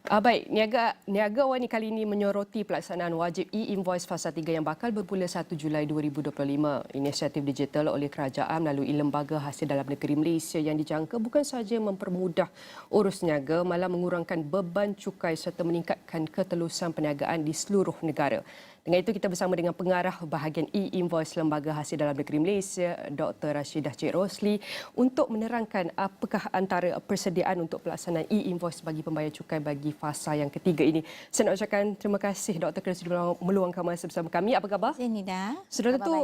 Uh, baik, Niaga Niaga Wani kali ini menyoroti pelaksanaan wajib e-invoice fasa 3 yang bakal bermula 1 Julai 2025. Inisiatif digital oleh kerajaan melalui Lembaga Hasil Dalam Negeri Malaysia yang dijangka bukan sahaja mempermudah urus niaga, malah mengurangkan beban cukai serta meningkatkan ketelusan perniagaan di seluruh negara. Dengan itu kita bersama dengan pengarah bahagian e-invoice Lembaga Hasil Dalam Negeri Malaysia, Dr. Rashidah Cik Rosli untuk menerangkan apakah antara persediaan untuk pelaksanaan e-invoice bagi pembayar cukai bagi fasa yang ketiga ini. Saya nak ucapkan terima kasih Dr. kerana sudah meluangkan masa bersama kami. Apa khabar? Saya Nida. Sudah tentu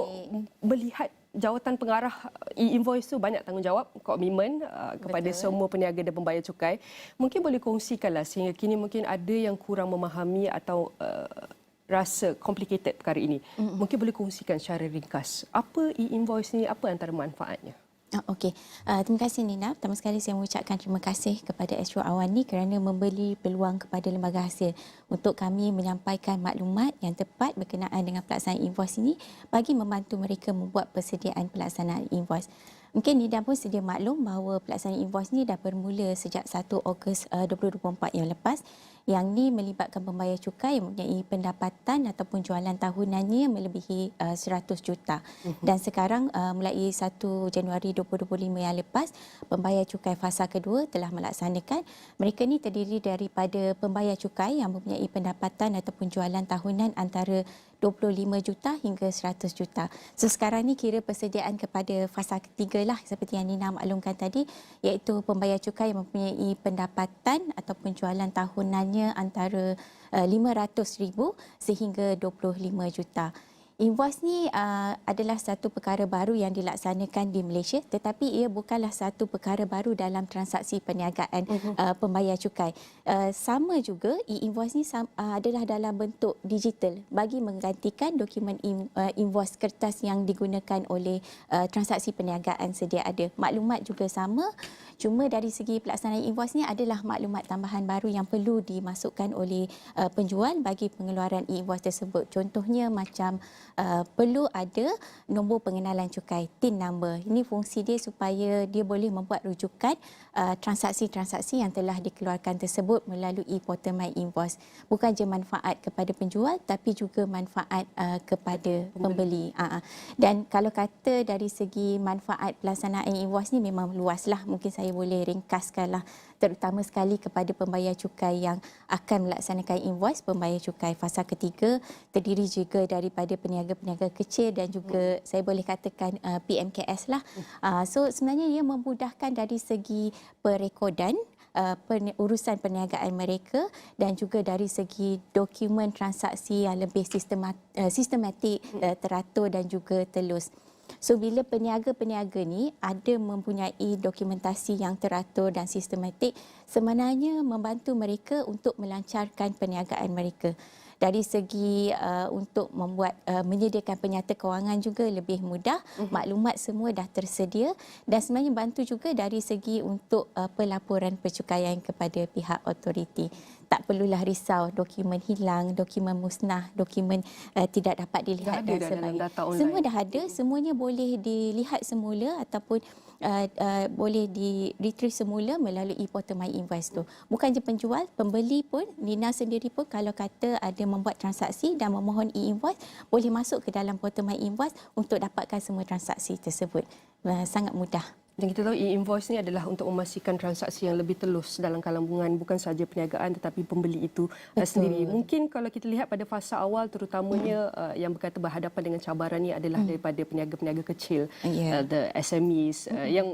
melihat jawatan pengarah e-invoice tu banyak tanggungjawab komitmen uh, kepada Betul. semua peniaga dan pembayar cukai. Mungkin boleh kongsikanlah sehingga kini mungkin ada yang kurang memahami atau uh, rasa complicated perkara ini. Mm-hmm. Mungkin boleh kongsikan secara ringkas. Apa e-invoice ni, apa antara manfaatnya? Oh, Okey, uh, terima kasih Nina. Pertama sekali saya mengucapkan terima kasih kepada Astro Awani kerana memberi peluang kepada Lembaga Hasil untuk kami menyampaikan maklumat yang tepat berkenaan dengan pelaksanaan invoice ini bagi membantu mereka membuat persediaan pelaksanaan invoice. Mungkin Nida pun sedia maklum bahawa pelaksanaan invoice ini dah bermula sejak 1 Ogos uh, 2024 yang lepas yang ni melibatkan pembayar cukai yang mempunyai pendapatan ataupun jualan tahunannya melebihi uh, 100 juta. Uh-huh. Dan sekarang uh, mulai 1 Januari 2025 yang lepas, pembayar cukai fasa kedua telah melaksanakan. Mereka ni terdiri daripada pembayar cukai yang mempunyai pendapatan ataupun jualan tahunan antara 25 juta hingga 100 juta. So sekarang ni kira persediaan kepada fasa ketiga lah seperti yang Nina maklumkan tadi iaitu pembayar cukai yang mempunyai pendapatan ataupun jualan tahunannya antara 500,000 eh, sehingga 25 juta. Invoice ni uh, adalah satu perkara baru yang dilaksanakan di Malaysia tetapi ia bukanlah satu perkara baru dalam transaksi perniagaan uh-huh. uh, pembayar cukai. Uh, sama juga e-invoice ni uh, adalah dalam bentuk digital bagi menggantikan dokumen in- uh, invoice kertas yang digunakan oleh uh, transaksi perniagaan sedia ada. Maklumat juga sama cuma dari segi pelaksanaan invoice ni adalah maklumat tambahan baru yang perlu dimasukkan oleh uh, penjual bagi pengeluaran e-invoice tersebut. Contohnya macam uh, perlu ada nombor pengenalan cukai TIN number. Ini fungsi dia supaya dia boleh membuat rujukan uh, transaksi-transaksi yang telah dikeluarkan tersebut melalui portal My Invoice. Bukan je manfaat kepada penjual tapi juga manfaat uh, kepada pembeli. pembeli. Uh, dan kalau kata dari segi manfaat pelaksanaan invoice ni memang luaslah. Mungkin saya boleh ringkaskanlah terutama sekali kepada pembayar cukai yang akan melaksanakan invoice pembayar cukai fasa ketiga terdiri juga daripada peniaga-peniaga kecil dan juga hmm. saya boleh katakan uh, PMKS lah. Hmm. Uh, so sebenarnya ia memudahkan dari segi perekodan uh, urusan perniagaan mereka dan juga dari segi dokumen transaksi yang lebih uh, sistematik, uh, teratur dan juga telus. So bila peniaga-peniaga ni ada mempunyai dokumentasi yang teratur dan sistematik, sebenarnya membantu mereka untuk melancarkan perniagaan mereka. Dari segi uh, untuk membuat uh, menyediakan penyata kewangan juga lebih mudah, uh-huh. maklumat semua dah tersedia dan sebenarnya bantu juga dari segi untuk uh, pelaporan percukaian kepada pihak otoriti tak perlulah risau dokumen hilang, dokumen musnah, dokumen uh, tidak dapat dilihat dah dan sebagainya. Semua dah ada, semuanya boleh dilihat semula ataupun uh, uh, boleh di retrieve semula melalui portal My Invoice tu. Bukan je penjual, pembeli pun, Nina sendiri pun kalau kata ada membuat transaksi dan memohon e-invoice, boleh masuk ke dalam portal My Invoice untuk dapatkan semua transaksi tersebut. Uh, sangat mudah. Dan kita tahu e-invoice ni adalah untuk memastikan transaksi yang lebih telus dalam kalangan bukan sahaja perniagaan tetapi pembeli itu uh, Betul. sendiri. Mungkin kalau kita lihat pada fasa awal terutamanya mm. uh, yang berkata berhadapan dengan cabaran ini adalah mm. daripada peniaga-peniaga kecil, yeah. uh, the SMEs uh, mm. yang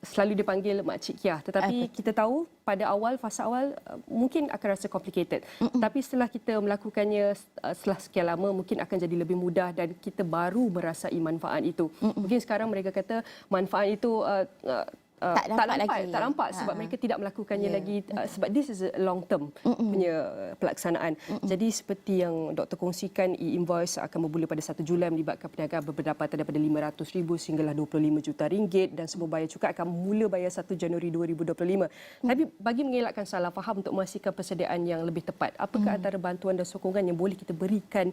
selalu dipanggil makcik Kia tetapi uh, kita tahu pada awal fasa awal uh, mungkin akan rasa complicated uh-uh. tapi setelah kita melakukannya uh, setelah sekian lama mungkin akan jadi lebih mudah dan kita baru merasai manfaat itu uh-uh. mungkin sekarang mereka kata manfaat itu uh, uh, Uh, tak, tak nampak lagi. tak nampak sebab ha. mereka tidak melakukannya yeah. lagi uh, sebab this is a long term Mm-mm. punya pelaksanaan. Mm-mm. Jadi seperti yang doktor kongsikan e-invoice akan bermula pada 1 Julai melibatkan perniagaan berpendapatan daripada 500,000 sehinggalah 25 juta ringgit dan semua bayar cukai akan mula bayar 1 Januari 2025. Mm. Tapi bagi mengelakkan salah faham untuk memastikan persediaan yang lebih tepat, apakah mm. antara bantuan dan sokongan yang boleh kita berikan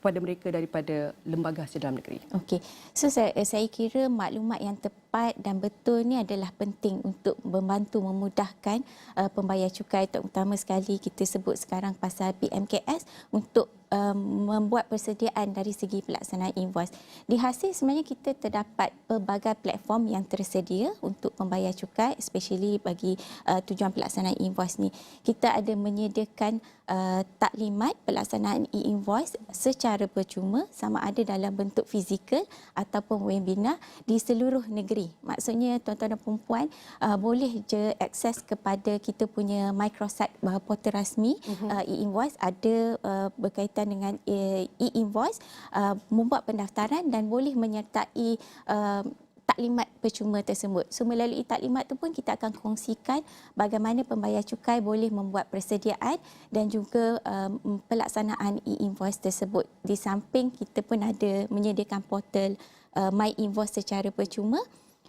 kepada mereka daripada lembaga hasil dalam negeri? Okey. So saya saya kira maklumat yang tepat tepat dan betul ni adalah penting untuk membantu memudahkan uh, pembayar cukai terutama sekali kita sebut sekarang pasal PMKS untuk uh, membuat persediaan dari segi pelaksanaan invoice. Di hasil sebenarnya kita terdapat pelbagai platform yang tersedia untuk pembayar cukai especially bagi uh, tujuan pelaksanaan invoice ni. Kita ada menyediakan uh, taklimat pelaksanaan e-invoice secara percuma sama ada dalam bentuk fizikal ataupun webinar di seluruh negeri. Maksudnya tuan-tuan dan perempuan uh, boleh je akses kepada kita punya microsite uh, portal rasmi uh, e-invoice ada uh, berkaitan dengan uh, e-invoice uh, membuat pendaftaran dan boleh menyertai uh, taklimat percuma tersebut. So melalui taklimat tu pun kita akan kongsikan bagaimana pembayar cukai boleh membuat persediaan dan juga um, pelaksanaan e-invoice tersebut. Di samping kita pun ada menyediakan portal uh, My Invoice secara percuma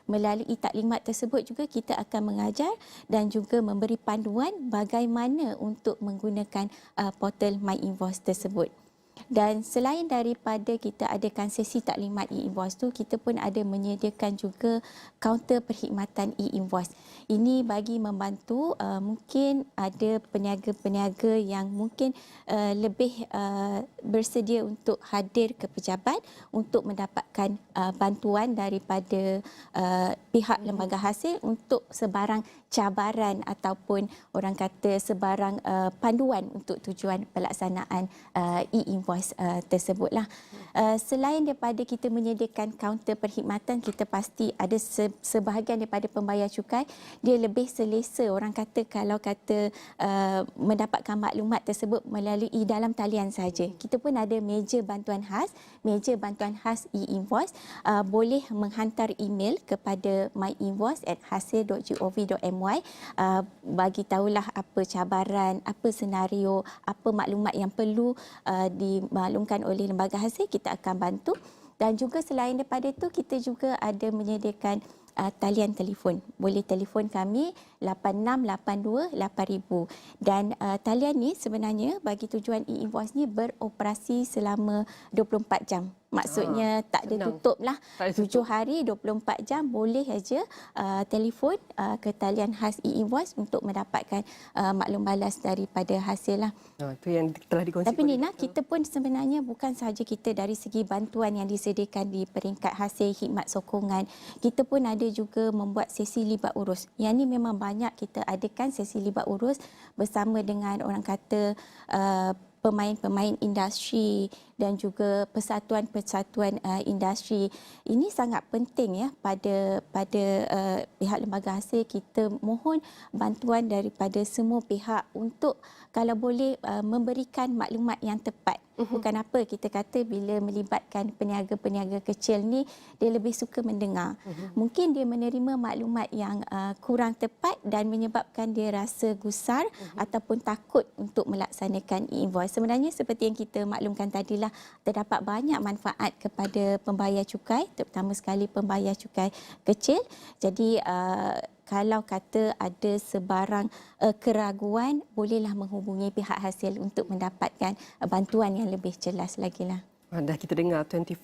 melalui taklimat tersebut juga kita akan mengajar dan juga memberi panduan bagaimana untuk menggunakan uh, portal My Invoice tersebut. Dan selain daripada kita adakan sesi taklimat e-invoice tu, kita pun ada menyediakan juga kaunter perkhidmatan e-invoice. Ini bagi membantu uh, mungkin ada peniaga-peniaga yang mungkin uh, lebih uh, bersedia untuk hadir ke pejabat untuk mendapatkan uh, bantuan daripada uh, pihak lembaga hasil untuk sebarang cabaran ataupun orang kata sebarang uh, panduan untuk tujuan pelaksanaan uh, e-invoice uh, tersebutlah. Uh, selain daripada kita menyediakan kaunter perkhidmatan, kita pasti ada se- sebahagian daripada pembayar cukai dia lebih selesa orang kata kalau kata uh, mendapatkan maklumat tersebut melalui dalam talian saja. Kita pun ada meja bantuan khas, meja bantuan khas e-invoice uh, boleh menghantar email kepada myinvoice@hasil.gov.my uh, bagi tahulah apa cabaran, apa senario, apa maklumat yang perlu uh, dimaklumkan oleh lembaga hasil kita akan bantu dan juga selain daripada itu kita juga ada menyediakan uh, talian telefon. Boleh telefon kami 8682 8000 dan uh, talian ni sebenarnya bagi tujuan e-invoice ni beroperasi selama 24 jam. Maksudnya Ah, tak ada senang. tutup lah. Tak ada 7 hari 24 jam boleh aja uh, telefon uh, ke talian khas e-invoice untuk mendapatkan uh, maklum balas daripada hasil lah. Ha, itu yang telah dikongsi. Tapi Nina, kita pun sebenarnya bukan sahaja kita dari segi bantuan yang disediakan di peringkat hasil khidmat sokongan, kita pun ada juga membuat sesi libat urus. Yang ini memang banyak kita adakan sesi libat urus bersama dengan orang kata uh, pemain-pemain industri dan juga persatuan-persatuan uh, industri. Ini sangat penting ya pada pada uh, pihak lembaga hasil kita mohon bantuan daripada semua pihak untuk kalau boleh uh, memberikan maklumat yang tepat. Bukan apa kita kata bila melibatkan peniaga-peniaga kecil ni dia lebih suka mendengar. Mungkin dia menerima maklumat yang uh, kurang tepat dan menyebabkan dia rasa gusar ataupun takut untuk melaksanakan e-invoice. Sebenarnya seperti yang kita maklumkan tadilah terdapat banyak manfaat kepada pembayar cukai terutama sekali pembayar cukai kecil. Jadi uh, kalau kata ada sebarang uh, keraguan, bolehlah menghubungi pihak hasil untuk mendapatkan uh, bantuan yang lebih jelas lagi lah. Ah, Dah kita dengar 24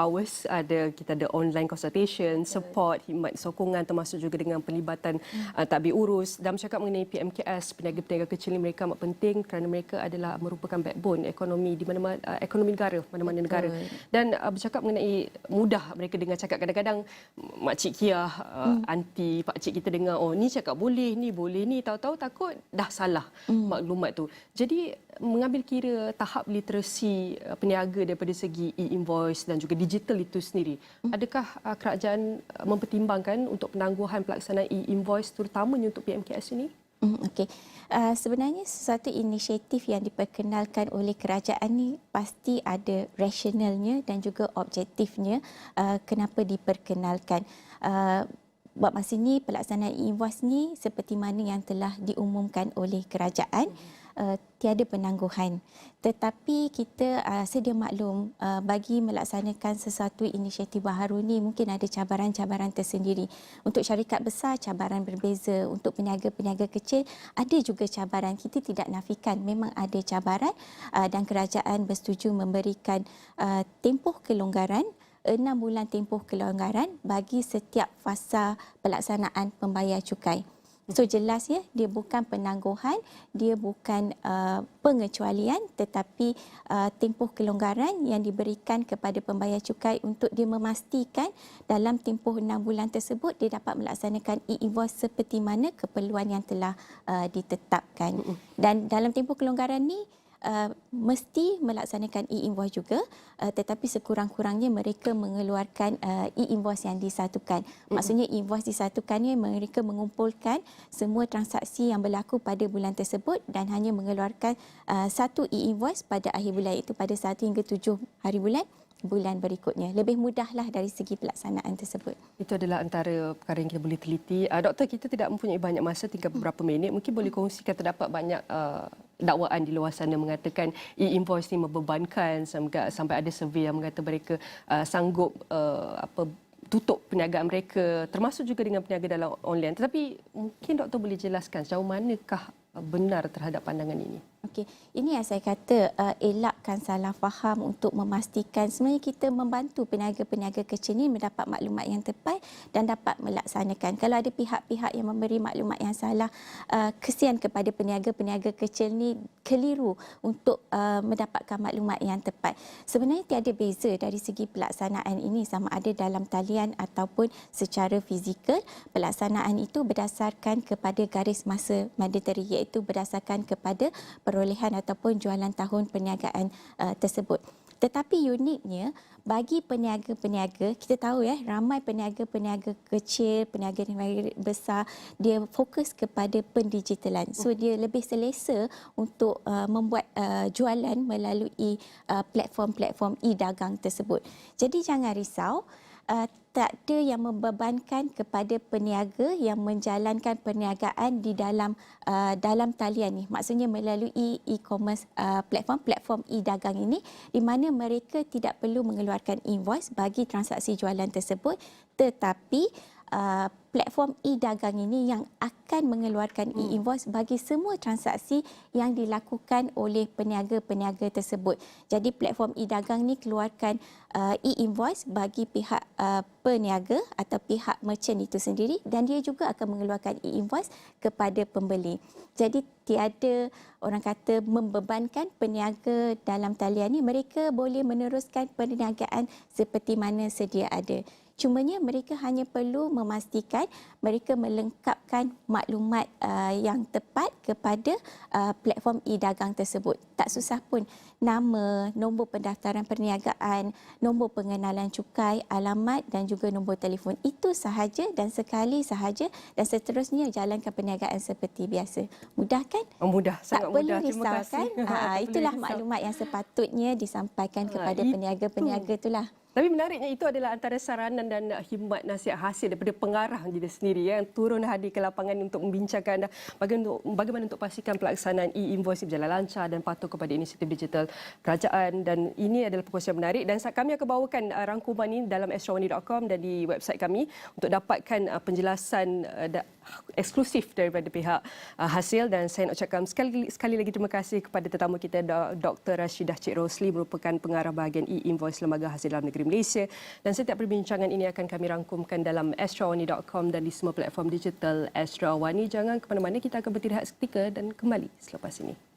hours ada kita ada online consultation, support, khidmat sokongan termasuk juga dengan pelibatan uh, tadbir urus. Dan bercakap mengenai PMKS peniaga-peniaga kecil ini mereka amat penting kerana mereka adalah merupakan backbone ekonomi di mana-mana uh, ekonomi negara mana-mana negara. Dan uh, bercakap mengenai mudah mereka dengar cakap kadang-kadang makcik Kia uh, anti pak cik kita dengar oh ni cakap boleh ni boleh ni. Tahu-tahu takut dah salah maklumat tu. Jadi mengambil kira tahap literasi uh, peniaga daripada segi e-invoice dan juga digital itu sendiri. Adakah uh, kerajaan uh, mempertimbangkan untuk penangguhan pelaksanaan e-invoice terutamanya untuk PMKS ini? Mm, Okey. Sebenarnya sesuatu inisiatif yang diperkenalkan oleh kerajaan ni pasti ada rasionalnya dan juga objektifnya kenapa diperkenalkan. Buat masa ini pelaksanaan e-invoice ni seperti mana yang telah diumumkan oleh kerajaan uh, tiada penangguhan. Tetapi kita uh, sedia maklum uh, bagi melaksanakan sesuatu inisiatif baharu ni mungkin ada cabaran-cabaran tersendiri. Untuk syarikat besar cabaran berbeza, untuk peniaga-peniaga kecil ada juga cabaran. Kita tidak nafikan memang ada cabaran uh, dan kerajaan bersetuju memberikan uh, tempoh kelonggaran enam bulan tempoh kelonggaran bagi setiap fasa pelaksanaan pembayar cukai. So jelas ya, dia bukan penangguhan, dia bukan uh, pengecualian tetapi uh, tempoh kelonggaran yang diberikan kepada pembayar cukai untuk dia memastikan dalam tempoh enam bulan tersebut dia dapat melaksanakan e-invoice seperti mana keperluan yang telah uh, ditetapkan. Dan dalam tempoh kelonggaran ni Uh, mesti melaksanakan e-invoice juga uh, tetapi sekurang-kurangnya mereka mengeluarkan uh, e-invoice yang disatukan. Maksudnya invoice disatukannya mereka mengumpulkan semua transaksi yang berlaku pada bulan tersebut dan hanya mengeluarkan uh, satu e-invoice pada akhir bulan itu pada 1 hingga 7 hari bulan bulan berikutnya. Lebih mudahlah dari segi pelaksanaan tersebut. Itu adalah antara perkara yang kita boleh teliti. Uh, doktor, kita tidak mempunyai banyak masa, tinggal beberapa minit. Mungkin boleh kongsikan terdapat banyak uh, dakwaan di luar sana mengatakan e-invoice ini membebankan sampai, ada survey yang mengata mereka uh, sanggup uh, apa tutup perniagaan mereka termasuk juga dengan peniaga dalam online. Tetapi mungkin doktor boleh jelaskan sejauh manakah benar terhadap pandangan ini? Okey, ini yang saya kata uh, elakkan salah faham untuk memastikan sebenarnya kita membantu peniaga-peniaga kecil ini mendapat maklumat yang tepat dan dapat melaksanakan. Kalau ada pihak-pihak yang memberi maklumat yang salah, uh, kesian kepada peniaga-peniaga kecil ni keliru untuk uh, mendapatkan maklumat yang tepat. Sebenarnya tiada beza dari segi pelaksanaan ini sama ada dalam talian ataupun secara fizikal. Pelaksanaan itu berdasarkan kepada garis masa mandatory iaitu berdasarkan kepada perolehan ataupun jualan tahun perniagaan uh, tersebut. Tetapi uniknya bagi peniaga-peniaga, kita tahu ya ramai peniaga-peniaga kecil, peniaga-peniaga besar dia fokus kepada pendigitalan. So dia lebih selesa untuk uh, membuat uh, jualan melalui uh, platform-platform e-dagang tersebut. Jadi jangan risau uh, tak ada yang membebankan kepada peniaga yang menjalankan perniagaan di dalam uh, dalam talian ni. Maksudnya melalui e-commerce uh, platform platform e-dagang ini di mana mereka tidak perlu mengeluarkan invoice bagi transaksi jualan tersebut. Tetapi uh, platform e-dagang ini yang akan mengeluarkan hmm. e-invoice bagi semua transaksi yang dilakukan oleh peniaga-peniaga tersebut. Jadi platform e-dagang ini keluarkan uh, e-invoice bagi pihak uh, peniaga atau pihak merchant itu sendiri dan dia juga akan mengeluarkan e-invoice kepada pembeli. Jadi tiada orang kata membebankan peniaga dalam talian ini mereka boleh meneruskan perniagaan seperti mana sedia ada. Cumanya mereka hanya perlu memastikan mereka melengkapkan maklumat uh, yang tepat kepada uh, platform e-dagang tersebut. Tak susah pun nama, nombor pendaftaran perniagaan, nombor pengenalan cukai, alamat dan juga nombor telefon. Itu sahaja dan sekali sahaja dan seterusnya jalankan perniagaan seperti biasa. Mudah kan? Oh, mudah, sangat tak perlu mudah. Terima kasih. Tak itulah maklumat yang sepatutnya disampaikan Ah, kepada peniaga-peniaga itulah. Tapi menariknya itu adalah antara saranan dan khidmat nasihat hasil daripada pengarah kita sendiri yang turun hadir ke lapangan untuk membincangkan untuk, bagaimana untuk pastikan pelaksanaan e-invoice berjalan lancar dan patuh kepada inisiatif digital kerajaan. Dan ini adalah perkongsian menarik. Dan kami akan bawakan uh, rangkuman ini dalam astrawani.com dan di website kami untuk dapatkan uh, penjelasan eksklusif daripada pihak hasil. Dan saya nak ucapkan sekali sekali lagi terima kasih kepada tetamu kita Dr. Rashidah Cik Rosli merupakan pengarah bahagian e-invoice Lembaga Hasil Dalam Negeri Malaysia dan setiap perbincangan ini akan kami rangkumkan dalam astrawani.com dan di semua platform digital Astrawani. Jangan ke mana-mana, kita akan bertirahat seketika dan kembali selepas ini.